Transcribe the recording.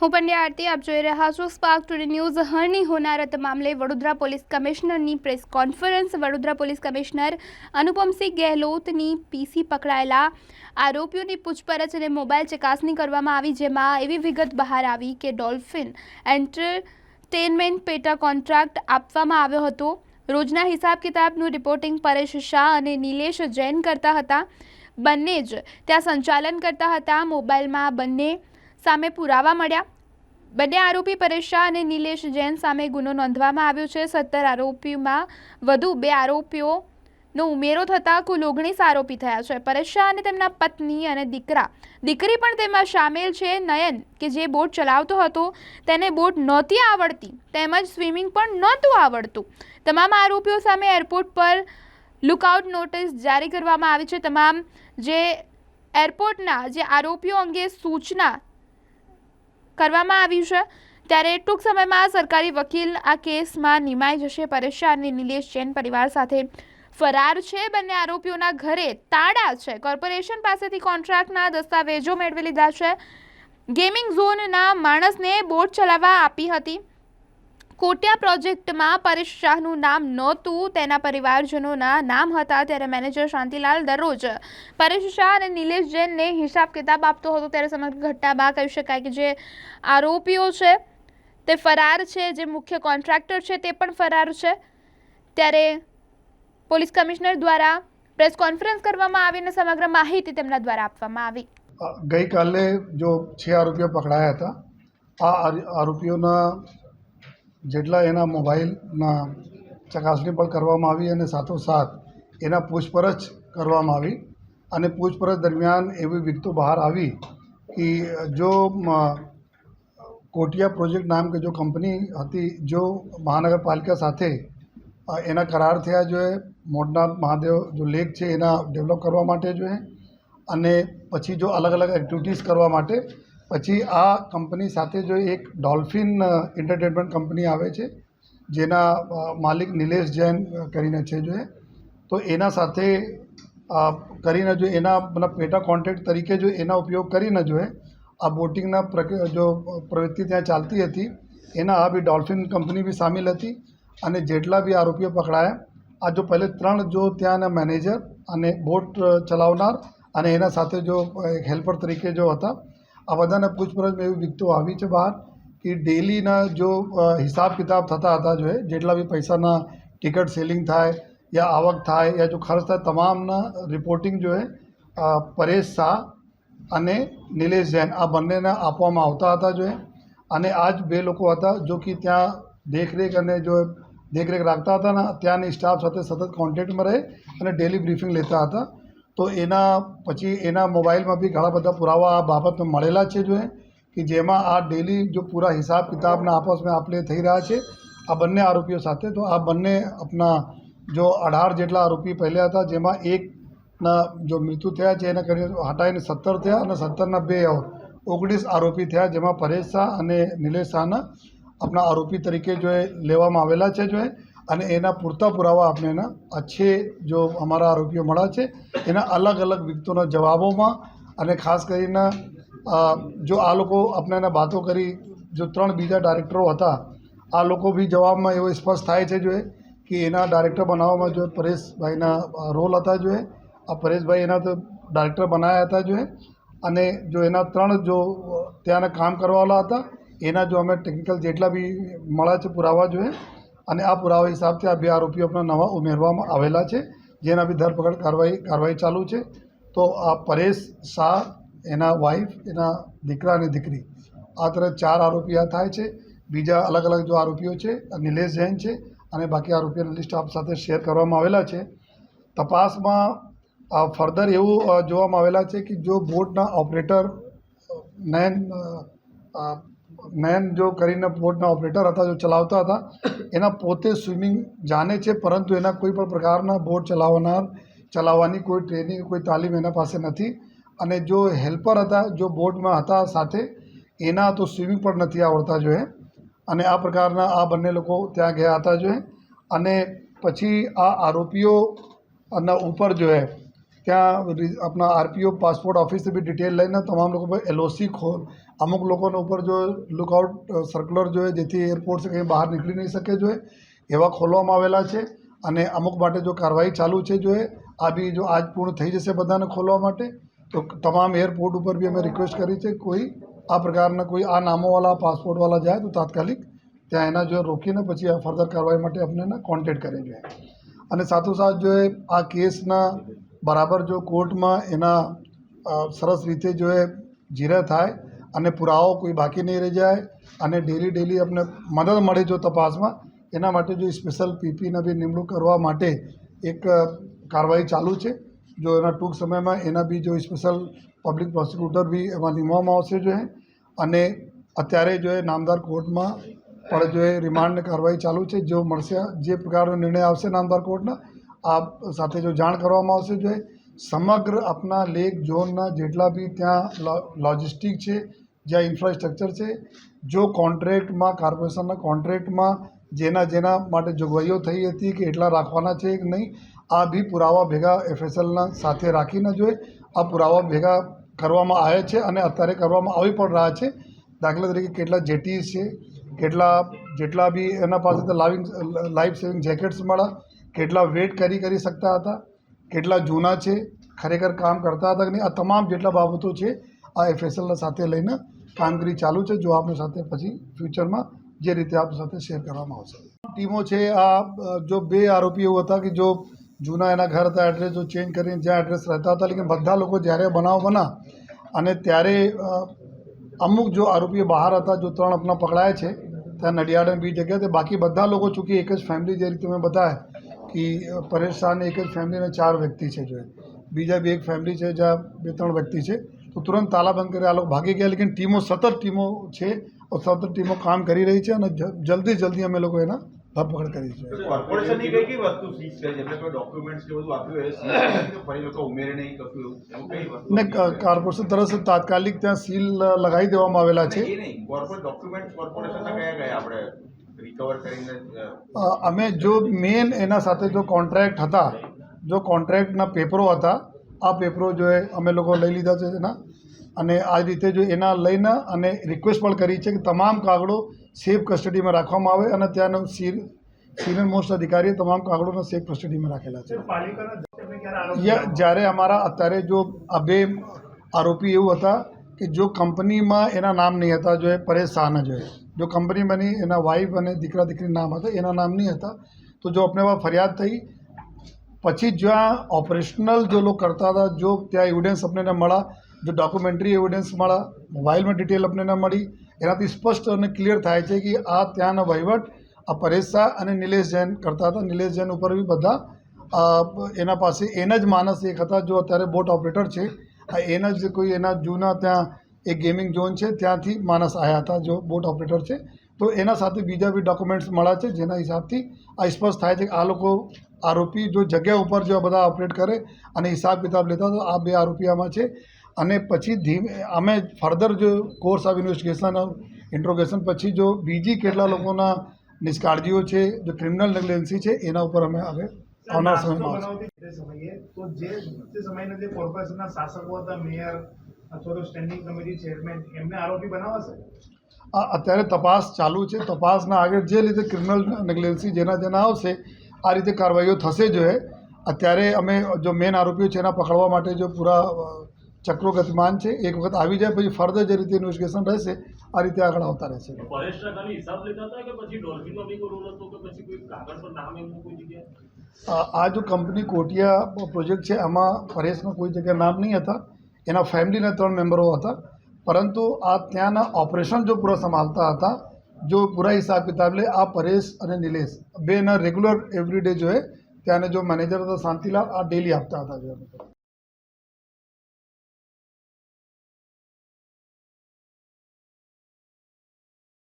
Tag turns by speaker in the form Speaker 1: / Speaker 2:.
Speaker 1: હું પંડ્યા આરતી, આપ જોઈ રહ્યા છો સ્પાર્ક ટુડે ન્યૂઝ હરની હોનારત મામલે Vadodara police કમિશનરની press conference. Vadodara police commissioner Anupamsinh ગેહલોતની PC પકડાયેલા આરોપીઓની પૂછપરછ અને મોબાઈલ ચકાસણી કરવામાં આવી, જેમાં એવી વિગત બહાર આવી કે ડોલ્ફિન એન્ટરટેનમેન્ટ પેટા કોન્ટ્રાક્ટ આપવામાં આવ્યો હતો. રોજના હિસાબ કિતાબનું રિપોર્ટિંગ પરેશ શાહ અને નિલેશ જૈન કરતા હતા. બંને જ ત્યાં સંચાલન કરતા હતા. મોબાઈલમાં બંને સામે પુરાવા મળ્યા. બંને આરોપી પરેશ શાહ અને નિલેશ જૈન સામે ગુનો નોંધવામાં આવ્યો છે. સત્તર આરોપીમાં વધુ બે આરોપીઓનો ઉમેરો થતાં કુલ ઓગણીસ આરોપી થયા છે. પરેશ શાહ અને તેમના પત્ની અને દીકરા. દીકરી પણ તેમાં સામેલ છે. નયન, કે જે બોટ ચલાવતો હતો, તેને બોટ નહોતી આવડતી, તેમજ સ્વિમિંગ પણ નહોતું આવડતું. તમામ આરોપીઓ સામે એરપોર્ટ પર લુકઆઉટ નોટિસ જારી કરવામાં આવી છે. તમામ જે એરપોર્ટના જે આરોપીઓ અંગે સૂચના કરવામાં આવ્યું છે. ત્યારે ટૂંક સમયમાં સરકારી વકીલ આ કેસમાં નિમાઈ જશે. પરેશ અને નિલેશ જૈન પરિવાર સાથે ફરાર છે. બંને આરોપીઓના ઘરે તાળા છે. કોર્પોરેશન પાસેથી કોન્ટ્રાક્ટના દસ્તાવેજો મેળવી લીધા છે. ગેમિંગ ઝોનના માણસને બોટ ચલાવવા આપી હતી. કોટિયા પ્રોજેક્ટમાં પરેશ શાહનું નામ નહોતું, તેના પરિવારજનોના નામ હતા ત્યારે મેનેજર શાંતિલાલ દરરોજ. પરેશ શાહ અને નિલેશ જૈનને હિસાબ કિતાબ આપતો હતો ત્યારે સમગ્ર ઘટના બા કહી શકાય કે જે આરોપીઓ છે, તે ફરાર છે, જે મુખ્ય કોન્ટ્રાક્ટર છે, તે પણ ફરાર છે. ત્યારે પોલીસ કમિશનર દ્વારા પ્રેસ કોન્ફરન્સ કરવામાં આવી અને સમગ્ર માહિતી તેમના દ્વારા આપવામાં આવી.
Speaker 2: ગઈકાલે જો છ આરોપીઓ પકડાયા હતા, આ આરોપીઓના જેટલા એના મોબાઈલના ચકાસણી પણ કરવામાં આવી અને સાથોસાથ એના પૂછપરછ કરવામાં આવી અને પૂછપરછ દરમિયાન એવી વિગતો બહાર આવી કે જો કોટિયા પ્રોજેક્ટ નામ કે જો કંપની હતી જો મહાનગરપાલિકા સાથે એના કરાર થયા જોઈએ મોટના મહાદેવ જો લેક છે એના ડેવલપ કરવા માટે જોઈએ અને પછી જો અલગ અલગ એક્ટિવિટીઝ કરવા માટે પછી આ કંપની સાથે જો એક ડોલ્ફિન એન્ટરટેનમેન્ટ કંપની આવે છે, જેના માલિક નિલેશ જૈન કરીને છે જો એ, તો એના સાથે કરીને જો એના મતલબ પેટા કોન્ટેક્ટ તરીકે જો એના ઉપયોગ કરીને જો આ બોટિંગના પ્રક, જો પ્રવૃત્તિ ત્યાં ચાલતી હતી, એના આ બી ડોલ્ફિન કંપની બી સામેલ હતી અને જેટલા બી આરોપીઓ પકડાયા, આ જો પહેલે ત્રણ જો ત્યાંના મેનેજર અને બોટ ચલાવનાર અને એના સાથે જો એક હેલ્પર તરીકે જો હતા આ બધાને પૂછપરછમાં એવી વિગતો આવી છે બહાર કે ડેલીના જો હિસાબ કિતાબ થતા હતા જો જેટલા બી પૈસાના ટિકિટ સેલિંગ થાય યા આવક થાય યા જો ખર્ચ થાય, તમામના રિપોર્ટિંગ જો પરેશ શાહ અને નિલેશ જૈન આ બંનેને આપવામાં આવતા હતા જો અને આ જ બે લોકો હતા જો કે ત્યાં દેખરેખ અને જો દેખરેખ રાખતા હતા ને, ત્યાંની સ્ટાફ સાથે સતત કોન્ટેક્ટમાં રહે અને ડેલી બ્રીફિંગ લેતા હતા. તો એના પછી એના મોબાઈલમાં બી ઘણા બધા પુરાવા આ બાબતમાં મળેલા છે જો કે જેમાં આ ડેલી જો પૂરા હિસાબ કિતાબના આપસમાં આપલે થઈ રહ્યા છે, આ બંને આરોપીઓ સાથે. તો આ બંને આપના જો અઢાર જેટલા આરોપી પહેલા હતા, જેમાં એકના જો મૃત્યુ થયા છે, એના કરીને હટાવીને સત્તર થયા અને સત્તરના બે ઓગણીસ આરોપી થયા, જેમાં પરેશ શાહ અને નિલેશ શાહના આપણા આરોપી તરીકે જો લેવામાં આવેલા છે જો અને એના પૂરતા પુરાવા આપણે એના અચ્છે જો અમારા આરોપીઓ મળ્યા છે, એના અલગ અલગ વિગતોના જવાબોમાં અને ખાસ કરીને જો આ લોકો આપણે એના વાતો કરી, જો ત્રણ બીજા ડાયરેક્ટરો હતા, આ લોકો બી જવાબમાં એવો સ્પષ્ટ થાય છે જો એ કે એના ડાયરેક્ટર બનાવવામાં જો પરેશભાઈના રોલ હતા જો એ આ પરેશભાઈ એના તો ડાયરેક્ટર બનાવ્યા હતા જો એ અને જો એના ત્રણ જો ત્યાંના કામ કરવાવાળા હતા, એના જો અમે ટેકનિકલ જેટલા બી મળ્યા છે પુરાવા જોઈએ અને આ પુરાવા હિસાબથી આ બે આરોપીઓના નવા ઉમેરવામાં આવેલા છે. જેના બી ધરપકડ કાર્યવાહી કાર્યવાહી ચાલુ છે. તો આ પરેશ શાહ, એના વાઈફ એના દીકરા અને દીકરી. આ તરફ ચાર આરોપી આ થાય છે. બીજા અલગ અલગ જો આરોપીઓ છે, નિલેશ જૈન છે અને બાકી આરોપીઓની લિસ્ટ આપ સાથે શેર કરવામાં આવેલા છે. તપાસમાં ફર્ધર એવું જોવામાં આવેલા છે કે જો બોટના ઓપરેટર નયન અ, જો કરીને બોટના ઓપરેટર હતા જો ચલાવતા હતા એના પોતે સ્વિમિંગ જાણે છે પરંતુ એના કોઈ પણ પ્રકારના બોટ ચલાવનાર ચલાવવાની કોઈ ટ્રેનિંગ કોઈ તાલીમ એના પાસે નથી. અને જો હેલ્પર હતા જો બોટમાં હતા સાથે એના તો સ્વિમિંગ પણ નથી આવડતા જોઈએ અને આ પ્રકારના આ બંને લોકો ત્યાં ગયા હતા જોઈએ અને પછી આ આરોપીઓના ઉપર જો એ ત્યાં આપણા આરપીઓ પાસપોર્ટ ઓફિસથી બી ડિટેલ લઈને તમામ લોકો પર એલઓસી ખોલ અમુક લોકોને ઉપર જો લુકઆઉટ સર્ક્યુલર જોઈએ જેથી એરપોર્ટ કંઈ બહાર નીકળી નહીં શકે જોઈએ એવા ખોલવામાં આવેલા છે અને અમુક માટે જો કાર્યવાહી ચાલુ છે જોઈએ આ બી જો આજ પૂર્ણ થઈ જશે બધાને ખોલવા માટે તો તમામ એરપોર્ટ ઉપર બી અમે રિક્વેસ્ટ કરી છે કોઈ આ પ્રકારના કોઈ આ નામોવાળા પાસપોર્ટવાળા જાય તો તાત્કાલિક ત્યાં એના જો રોકીને પછી આ ફર્ધર કાર્યવાહી માટે આપણે એને કોન્ટેક્ટ કરે જોઈએ અને સાથોસાથ જો આ કેસના બરાબર જો કોર્ટમાં એના સરસ રીતે જો એ જીરા થાય અને પુરાવો કોઈ બાકી નહીં રહી જાય અને ડેલી ડેલી અમને મદદ મળે જો તપાસમાં, એના માટે જો સ્પેશિયલ પીપીને બી નિમણૂક કરવા માટે એક કાર્યવાહી ચાલુ છે. જો એના ટૂંક સમયમાં એના બી જો સ્પેશિયલ પબ્લિક પ્રોસિક્યુટર બી એમાં નિમવામાં આવશે જો અને અત્યારે જો એ નામદાર કોર્ટમાં પણ જો એ રિમાન્ડની કાર્યવાહી ચાલુ છે. જો મળશે, જે પ્રકારનો નિર્ણય આવશે નામદાર કોર્ટના આ સાથે જો જાણ કરવામાં આવશે જો સમગ્ર આપના લેક ઝોનના જેટલા બી ત્યાં લોજિસ્ટિક છે, જ્યાં ઇન્ફ્રાસ્ટ્રક્ચર છે, જો કોન્ટ્રેક્ટમાં કોર્પોરેશનના કોન્ટ્રેક્ટમાં જેના જેના માટે જોગવાઈઓ થઈ હતી કે એટલા રાખવાના છે કે નહીં, આ બી પુરાવા ભેગા એફએસએલના સાથે રાખીને જોઈએ આ પુરાવા ભેગા કરવામાં આવે છે અને અત્યારે કરવામાં આવી પણ રહ્યા છે. દાખલા તરીકે કેટલા જેટીસ છે, કેટલા, જેટલા બી એના પાસેથી લાવિંગ લાઈફ સેવિંગ જેકેટ્સ મળ્યા કેટલા વેટ કરી કરી શકતા હતા, કેટલા જૂના છે, ખરેખર કામ કરતા હતા કે નહીં, આ તમામ જેટલા બાબતો છે, આ એફએસએલના સાથે લઈને કામગીરી ચાલુ છે, જો આપણી સાથે પછી ફ્યુચરમાં જે રીતે આપણી સાથે શેર કરવામાં આવશે. ટીમો છે, આ, જો બે આરોપી એવું હતા કે જો જૂના એના ઘર હતા એડ્રેસ જો ચેન્જ કરીને જ્યાં એડ્રેસ રહેતા હતા, લેકિન બધા લોકો જ્યારે બનાવ બના અને ત્યારે અમુક જો આરોપીઓ બહાર હતા, જો ત્રણ આપણા પકડાયા છે, ત્યાં નડિયાડ અને બીજી જગ્યાએ બાકી બધા લોકો ચૂંકી, એક જ ફેમિલી જે રીતે મેં બતાવ્યા કે પરેશ શાહની એક જ ફેમિલીના ચાર વ્યક્તિ છે જો બીજા બી એક ફેમિલી છે જ્યાં બે ત્રણ વ્યક્તિ છે. તો તુરંત તાલાબંધ કરી આ લોકો ભાગી ગયા લેકિન ટીમો સતત ટીમો છે સતત ટીમો કામ કરી રહી છે અને જલ્દી જલ્દી અમે લોકો એના ધરપકડ કરી છે.
Speaker 3: કોર્પોરેશનની કઈ કઈ વસ્તુ સીઝ કરી જેમને કોઈ ડોક્યુમેન્ટ્સ કે બધું આપ્યું એ સીઝ કરી કે ફરી લોકો ઉમેરે નહીં કશું
Speaker 2: ને કોર્પોરેશન તરફથી તાત્કાલિક ત્યાં સીલ લગાવી દેવામાં આવેલા છે.
Speaker 3: નહીં કોર્પોરેટ ડોક્યુમેન્ટ કોર્પોરેશનના કયા કયા આપણે રિકવર કરીને
Speaker 2: અમે જો મેન એના સાથે જો કોન્ટ્રાક્ટ હતા જો કોન્ટ્રાક્ટના પેપરો હતા આ પેપરો જો અમે લોકો લઈ લીધા છે એના. અને આ રીતે જો એના લઈને અને રિક્વેસ્ટ પણ કરી છે કે તમામ કાગળો સેફ કસ્ટડીમાં રાખવામાં આવે અને ત્યાંનો સીર સિનિયર મોસ્ટ અધિકારીએ તમામ કાગળોને સેફ કસ્ટડીમાં રાખેલા છે. યા- જ્યારે અમારા અત્યારે જો આ બે આરોપી એવું હતા કે જો કંપનીમાં એના નામ નહીં હતા, જો એ પરેશ શાહના જોઈએ જો કંપનીમાં નહીં એના વાઈફ અને દીકરા દીકરી નામ હતા, એના નામ નહીં હતા. તો જો આપણે ફરિયાદ થઈ, પછી જ્યાં ઓપરેશનલ જો લોકો કરતા હતા, જો ત્યાં એવિડન્સ આપણને મળ્યા, જો ડોક્યુમેન્ટરી એવિડન્સ મળ્યા મોબાઈલમાં ડિટેલ આપણને મળી, એનાથી સ્પષ્ટ અને ક્લિયર થાય છે કે આ ત્યાંનો વહીવટ, આ પરેશ શાહ અને નિલેશ જૈન કરતા હતા. નિલેશ જૈન ઉપર બી બધા એના પાસે, એના જ માણસ એક હતા, જો અત્યારે બોટ ઓપરેટર છે. આ એના જ કોઈ એના જૂના ત્યાં એક ગેમિંગ ઝોન છે, ત્યાંથી માણસ આવ્યા હતા, જો બોટ ઓપરેટર છે. તો એના સાથે બીજા બી ડોક્યુમેન્ટ્સ મળ્યા છે, જેના હિસાબથી આ સ્પષ્ટ થાય છે કે આ લોકો આરોપી જો જગ્યા ઉપર જો બધા ઓપરેટ કરે અને હિસાબ કિતાબ લેતા તો આ બે આરોપી આમાં છે. અને પછી ધીમે, અમે ફર્ધર જો કોર્સ ઓફ ઇન્વેસ્ટિગેશન ઇન્ટ્રોગેશન પછી જો બીજી કેટલા લોકોના નિષ્કાળજીઓ છે, જો ક્રિમિનલ નેગ્લેન્સી છે, એના ઉપર અમે હવે આવનાર સમયમાં આવશે.
Speaker 4: બનાવતી તે સમયે તો જે તે સમયના જે કોર્પોરેશનના શાસકો હતા મેયર અથવા તો સ્ટેન્ડિંગ કમિટી ચેરમેન એમને આરોપી બનાવાશે?
Speaker 2: આ અત્યારે તપાસ ચાલુ છે. તપાસના આગળ જે રીતે ક્રિમિનલ નેગ્લેન્સી જેના જેના આવશે આ રીતે કાર્યવાહીઓ થશે જોઈએ અત્યારે અમે જો મેન આરોપીઓ છે એના પકડવા માટે જો પૂરા ચક્રો ગતિમાન છે. એક વખત આવી જાય પછી ફર્ધર જે રીતે ઇન્વેસ્ટિગેશન રહેશે આ રીતે આગળ આવતા રહેશે.
Speaker 5: ખાલી હિસાબ લેતા હતા કે પછી ડોલ્ફિનનો બી કોઈ રોલ હતો કે પછી કોઈ કાગળ પર નામ એવું કોઈ જગ્યાએ?
Speaker 2: આ જો કંપની કોટિયા પ્રોજેક્ટ છે, એમાં પરેશના કોઈ જગ્યાએ નામ નહીં હતા. એના ફેમિલીના ત્રણ મેમ્બરો હતા. પરંતુ આ ત્યાંના ઓપરેશન જો પૂરા સંભાળતા હતા, જો પૂરા હિસાબ કિતાબ લે, આ પરેશ અને નિલેશ, બેના રેગ્યુલર એવરીડે જો હે, ત્યાંને જો મેનેજર હતા, શાંતિલાલ, આ ડેલી આપતા હતા જો